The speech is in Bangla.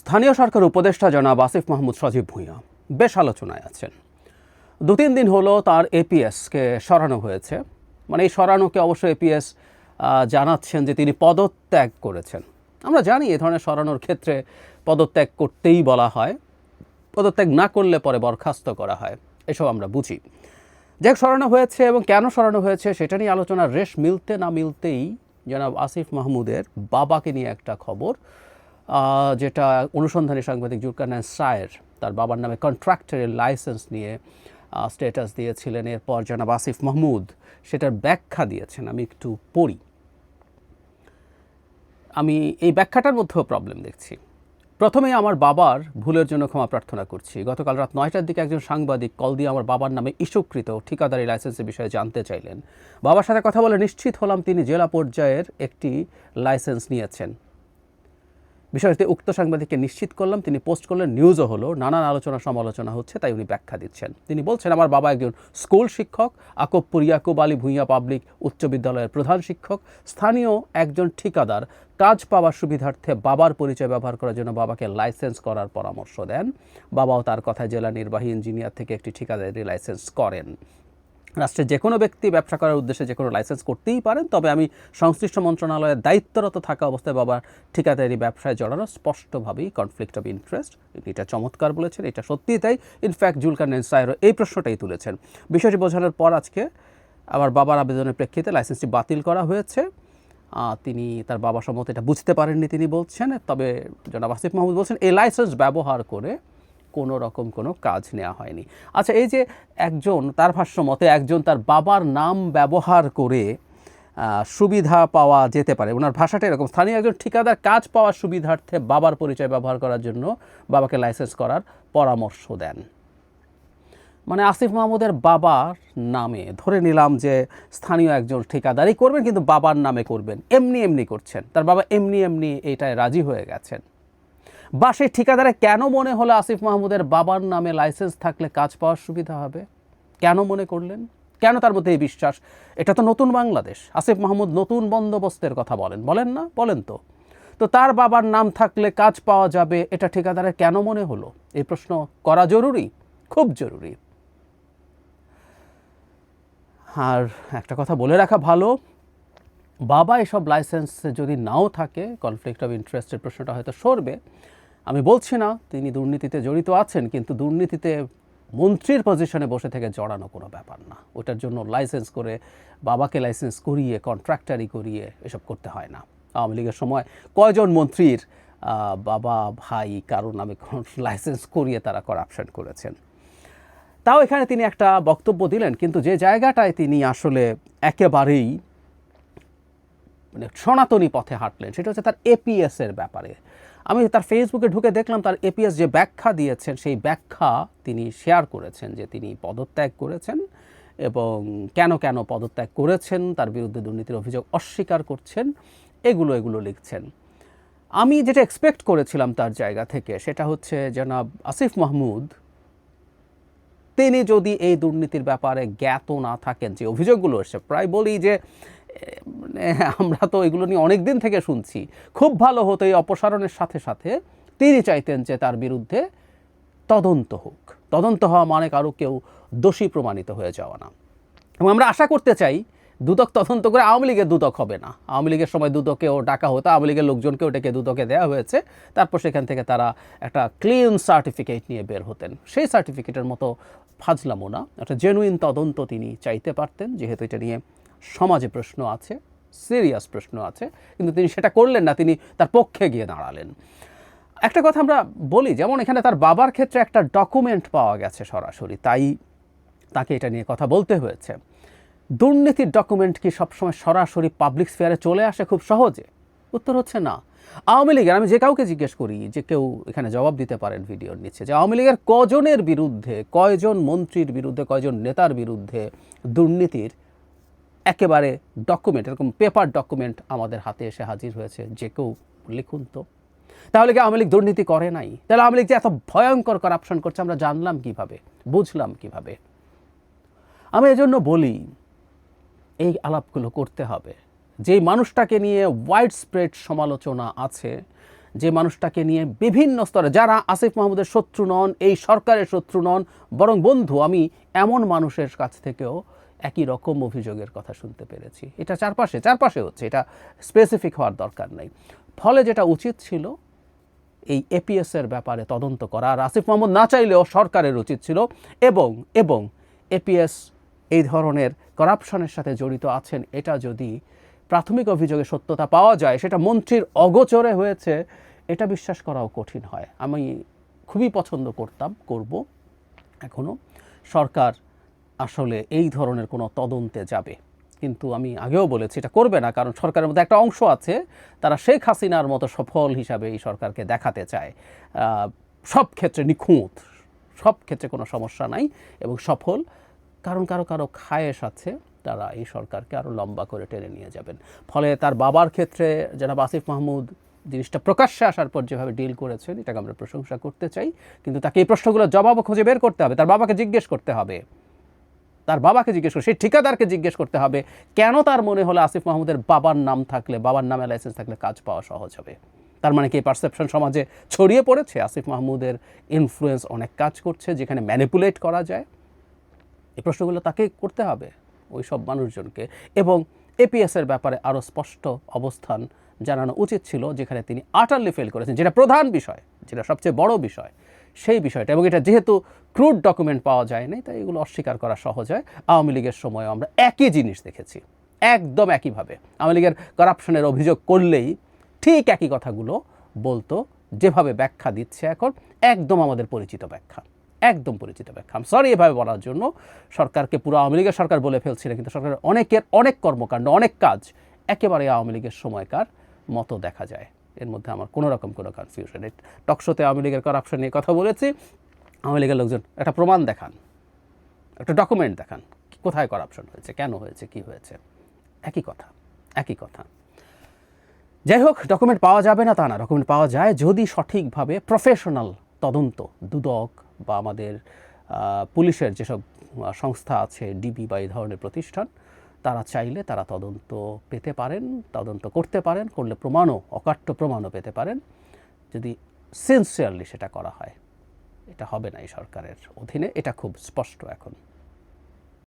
স্থানীয় সরকার উপদেষ্টা জনাব আসিফ মাহমুদ সজীব ভূঁইয়া বেশ আলোচনায় আছেন। দু তিন দিন হলো তার এপিএসকে সরানো হয়েছে। মানে এই সরানোকে অবশ্য এপিএস জানাচ্ছেন যে তিনি পদত্যাগ করেছেন। আমরা জানি এ ধরনের সরানোর ক্ষেত্রে পদত্যাগ করতেই বলা হয়। পদত্যাগ না করলে পরে বরখাস্ত করা হয়। এসব আমরা বুঝি। যাই সরানো হয়েছে এবং কেন সরানো হয়েছে সেটা নিয়ে আলোচনার রেশ মিলতে না মিলতেই জনাব আসিফ মাহমুদের বাবাকে নিয়ে একটা খবর যেটা অনুসন্ধানী সাংবাদিক জুলকানান সায়ের, তার বাবার নামে কন্ট্রাক্টরের লাইসেন্স নিয়ে স্ট্যাটাস দিয়েছিলেন। এরপর জনাব আসিফ মাহমুদ সেটার ব্যাখ্যা দিয়েছেন। আমি একটু পড়ি। আমি এই ব্যাখ্যাটার মধ্যেও প্রবলেম দেখছি। প্রথমে আমার বাবার ভুলের জন্য ক্ষমা প্রার্থনা করছি। গতকাল রাত নয়টার দিকে একজন সাংবাদিক কল দিয়ে আমার বাবার নামে ইস্যুকৃত ঠিকাদারি লাইসেন্সের বিষয়ে জানতে চাইলেন। বাবার সাথে কথা বলে নিশ্চিত হলাম তিনি জেলা পর্যায়ের একটি লাইসেন্স নিয়েছেন। বিষয়টি উক্ত সাংবাদিককে নিশ্চিত করলাম, তিনি পোস্ট করলেন নিউজও হলো, নানান আলোচনা সমালোচনা হচ্ছে, তাই উনি ব্যাখ্যা দিচ্ছেন। তিনি বলছেন, আমার বাবা একজন স্কুল শিক্ষক আকবপুর ইয়াকুব আলী ভূঁইয়া পাবলিক উচ্চ বিদ্যালয়ের প্রধান শিক্ষক, স্থানীয় একজন ঠিকাদার, কাজ পাওয়ার সুবিধার্থে বাবার পরিচয় ব্যবহার করার জন্য বাবাকে লাইসেন্স করার পরামর্শ দেন। বাবাও তার কথায় জেলা নির্বাহী ইঞ্জিনিয়ার থেকে একটি ঠিকাদারি লাইসেন্স করেন। রাষ্ট্রের যে কোনো ব্যক্তি ব্যবসা করার উদ্দেশ্যে যে কোনো লাইসেন্স করতেই পারেন। তবে আমি সংশ্লিষ্ট মন্ত্রণালয়ের দায়িত্বরত থাকা অবস্থায় বাবার ঠিকাদারি ব্যবসায় জড়ানো স্পষ্টভাবেই কনফ্লিক্ট অফ ইন্টারেস্ট এটা চমৎকার বলেছেন, এটা সত্যিই তাই। ইনফ্যাক্ট জুলকার নেনসাইরও এই প্রশ্নটাই তুলেছেন। বিষয়টি বোঝানোর পর আজকে আমার বাবার আবেদনের প্রেক্ষিতে লাইসেন্সটি বাতিল করা হয়েছে। তিনি তার বাবা সম্মত এটা বুঝতে পারেননি তিনি বলছেন। তবে জনাব আসিফ মাহমুদ বলছেন এই লাইসেন্স ব্যবহার করে কোনো রকম কোনো কাজ নেওয়া হয়নি। আচ্ছা এই যে একজন, তার ভাষ্য মতে একজন তার বাবার নাম ব্যবহার করে সুবিধা পাওয়া যেতে পারে। ওনার ভাষাটা এরকম, স্থানীয় একজন ঠিকাদার কাজ পাওয়ার সুবিধার্থে বাবার পরিচয় ব্যবহার করার জন্য বাবাকে লাইসেন্স করার পরামর্শ দেন। মানে আসিফ মাহমুদের বাবার নামে, ধরে নিলাম যে স্থানীয় একজন ঠিকাদারই করবেন, কিন্তু বাবার নামে করবেন। এমনি এমনি করছেন। তার বাবা এমনি এমনি এইটায় রাজি হয়ে গেছেন। বা সেই ঠিকাদারে কেন মনে হলো আসিফ মাহমুদের বাবার নামে লাইসেন্স থাকলে কাজ পাওয়ার সুবিধা হবে? কেন মনে করলেন? কেন তার মধ্যে এই বিশ্বাস? এটা তো নতুন বাংলাদেশ। আসিফ মাহমুদ নতুন বন্দোবস্তের কথা বলেন। বলেন না? বলেন তো। তো তার বাবার নাম থাকলে কাজ পাওয়া যাবে, এটা ঠিকাদারে কেন মনে হলো? এই প্রশ্ন করা জরুরি? খুব জরুরি। আর একটা কথা বলে রাখা ভালো বাবা এসব লাইসেন্স যদি নাও থাকে কনফ্লিক্ট অফ ইন্টারেস্টের প্রশ্নটা হয়তো সরবে। আমি বলছি না, তিনি দুর্নীতিতে জড়িত আছেন, কিন্তু দুর্নীতিতে মন্ত্রীর পজিশনে বসে থেকে জড়ানো কোনো ব্যাপার না। ওটার জন্য লাইসেন্স করে, বাবাকে লাইসেন্স করিয়ে কন্ট্রাক্টারি করিয়ে এসব করতে হয় না। আওয়ামী লীগের সময় কয়জন মন্ত্রীর বাবা, ভাই, কারোর নামে লাইসেন্স করিয়ে তারা করাপশন করেছেন? তাও এখানে তিনি একটা বক্তব্য দিলেন, কিন্তু যে জায়গাটায় তিনি আসলে একেবারেই মানে সনাতনী পথে হাঁটলেন, সেটা হচ্ছে তার এপিএস এর ব্যাপারে। আমি তার ফেসবুকে ঢুকে দেখলাম তার এপিএস যে ব্যাখ্যা দিয়েছেন, সেই ব্যাখ্যা তিনি শেয়ার করেছেন যে তিনি পদত্যাগ করেছেন এবং কেন কেন পদত্যাগ করেছেন, তার বিরুদ্ধে দুর্নীতির অভিযোগ অস্বীকার করছেন, এগুলো এগুলো লিখছেন। আমি যেটা এক্সপেক্ট করেছিলাম তার জায়গা থেকে, সেটা হচ্ছে জনাব আসিফ মাহমুদ, তিনি যদি এই দুর্নীতির ব্যাপারে জ্ঞাত না থাকেন, যে অভিযোগগুলো এসে প্রায় বলি যে আমরা তো এগুলো নিয়ে অনেক দিন থেকে শুনছি। খুব ভালো হতো এই অপসারণের সাথে সাথে তিনি চাইতেন যে তার বিরুদ্ধে তদন্ত হোক। তদন্ত হওয়া মানে কারও কেউ দোষী প্রমাণিত হয়ে যাওয়া না। এবং আমরা আশা করতে চাই দুদক তদন্ত করে আওয়ামী লীগের দুদক হবে না। আওয়ামী লীগের সময় দুদকেও ডাকা হতো, আওয়ামী লীগের লোকজনকেও ডেকে দুদকে দেওয়া হয়েছে। তারপর সেখান থেকে তারা একটা ক্লিন সার্টিফিকেট নিয়ে বের হতেন। সেই সার্টিফিকেটের মতো ফাজলামো না। একটা জেনুইন তদন্ত তিনি চাইতে পারতেন, যেহেতু এটা নিয়ে সমাজে প্রশ্ন আছে সিরিয়াস প্রশ্ন আছে, কিন্তু তিনি সেটা করলেন না, তিনি তার পক্ষে গিয়ে দাঁড়ালেন। একটা কথা আমরা বলি, যেমন এখানে তার বাবার ক্ষেত্রে একটা ডকুমেন্ট পাওয়া গেছে সরাসরি, তাই তাকে এটা নিয়ে কথা বলতে হয়েছে। দুর্নীতির ডকুমেন্ট কি সবসময় সরাসরি পাবলিক স্ফেয়ারে চলে আসে খুব সহজে? উত্তর হচ্ছে না। আওয়ামী লীগের, আমি যে কাউকে জিজ্ঞেস করি যে কেউ এখানে জবাব দিতে পারেন ভিডিওর নিচে, যে আওয়ামী লীগের কজনের বিরুদ্ধে, কয়জন মন্ত্রীর বিরুদ্ধে, কয়জন নেতার বিরুদ্ধে দুর্নীতির একেবারে ডকুমেন্ট এরকম পেপার ডকুমেন্ট আমাদের হাতে এসে হাজির হয়েছে, যে কেউ লিখুন তো। তাহলে কি আওয়ামী লীগ দুর্নীতি করে নাই? তাহলে আওয়ামী লীগ যে এত ভয়ঙ্কর করাপশন করছে, আমরা জানলাম কীভাবে, বুঝলাম কীভাবে? আমি এজন্য বলি, এই আলাপগুলো করতে হবে। যে মানুষটাকে নিয়ে ওয়াইড স্প্রেড সমালোচনা আছে, যে মানুষটাকে নিয়ে বিভিন্ন স্তরে, যারা আসিফ মাহমুদের শত্রু নন, এই সরকারের শত্রু নন, বরং বন্ধু, আমি এমন মানুষের কাছ থেকেও একই রকম অভিযোগের কথা শুনতে পেরেছি। এটা চারপাশে চারপাশে হচ্ছে, এটা স্পেসিফিক হওয়ার দরকার নেই। ফলে যেটা উচিত ছিল, এই এপিএস এর ব্যাপারে তদন্ত করা আর আসিফ মাহমুদ না চাইলেও সরকারের উচিত ছিল, এবং এবং এপিএস এই ধরনের করাপশনের সাথে জড়িত আছেন, এটা যদি প্রাথমিক অভিযোগে সত্যতা পাওয়া যায়, সেটা মন্ত্রীর অগোচরে হয়েছে, এটা বিশ্বাস করাও কঠিন হয়। আমি খুবই পছন্দ করতাম, করব এখনও সরকার আসলে এই ধরনের কোনো তদন্তে যাবে। কিন্তু আমি আগেও বলেছি, এটা করবে না, কারণ সরকারের মধ্যে একটা অংশ আছে, তারা শেখ হাসিনার মতো সফল হিসাবে এই সরকারকে দেখাতে চায়। সব ক্ষেত্রে নিখুঁত, সব ক্ষেত্রে কোনো সমস্যা নাই এবং সফল। কারণ কারও কারও খায়েশ আছে, তারা এই সরকারকে আরও লম্বা করে টেনে নিয়ে যাবেন। ফলে তার বাবার ক্ষেত্রে জনাব আসিফ মাহমুদ জিনিসটা প্রকাশ্যে আসার পর যেভাবে ডিল করেছেন, এটাকে আমরা প্রশংসা করতে চাই। কিন্তু তাকে এই প্রশ্নগুলোর জবাবও খুঁজে বের করতে হবে, তার বাবাকে জিজ্ঞেস করতে হবে। তার বাবাকে জিজ্ঞেস করে সেই ঠিকাদারকে জিজ্ঞেস করতে হবে, কেন তার মনে হলো আসিফ মাহমুদের বাবার নাম থাকলে, বাবার নামে লাইসেন্স থাকলে কাজ পাওয়া সহজ হবে? তার মানে কি পারসেপশন সমাজে ছড়িয়ে পড়েছে? আসিফ মাহমুদের ইনফ্লুয়েন্স অনেক কাজ করছে, যেখানে ম্যানিপুলেট করা যায়। এই প্রশ্নগুলো তাকে করতে হবে, ওই সব মানুষজনকে। এবং এপিএসের ব্যাপারে আরও স্পষ্ট অবস্থান জানানো উচিত ছিল, যেখানে তিনি আটারলি ফেল করেছেন, যেটা প্রধান বিষয়, যেটা সবচেয়ে বড় বিষয়। সেই বিষয়টা। এবং এটা যেহেতু ক্রুড ডকুমেন্ট পাওয়া যায়নি, তাই এগুলো অস্বীকার করা সহজ হয়। আওয়ামী লীগের সময়ও আমরা একই জিনিস দেখেছি, একদম একইভাবে। আওয়ামী লীগের করাপশনের অভিযোগ করলেই ঠিক একই কথাগুলো বলতো, যেভাবে ব্যাখ্যা দিচ্ছে এখন, একদম আমাদের পরিচিত ব্যাখ্যা, একদম পরিচিত ব্যাখ্যা। আমি সরি এভাবে বলার জন্য সরকারকে পুরো আওয়ামী লীগের সরকার বলে ফেলছিল কিন্তু সরকারের অনেকের অনেক কর্মকাণ্ড, অনেক কাজ একেবারে আওয়ামী লীগের সময়কার মতো দেখা যায়। এর মধ্যে আমার কোনো রকম কোনো কনফিউশন টকশোতে আওয়ামী লীগের করাপশন নিয়ে কথা বলেছি। আওয়ামী লীগের লোকজন, একটা প্রমাণ দেখান। একটা ডকুমেন্ট দেখান। কোথায় করাপশন হয়েছে? কেন হয়েছে? কি হয়েছে? একই কথা একই কথা। যাই হোক ডকুমেন্ট পাওয়া যাবে না তা না। ডকুমেন্ট পাওয়া যায় যদি সঠিকভাবে প্রফেশনাল তদন্ত, দুদক বা আমাদের পুলিশের যেসব সংস্থা আছে ডিবি বা এই ধরনের প্রতিষ্ঠান তারা চাইলে তারা তদন্ত পেতে পারেন, তদন্ত করতে পারেন, করলে প্রমাণও, অকাট্য প্রমাণও পেতে পারেন। যদি সিনসিয়ারলি সেটা করা হয়, এটা হবে না এই সরকারের অধীনে, এটা খুব স্পষ্ট এখন।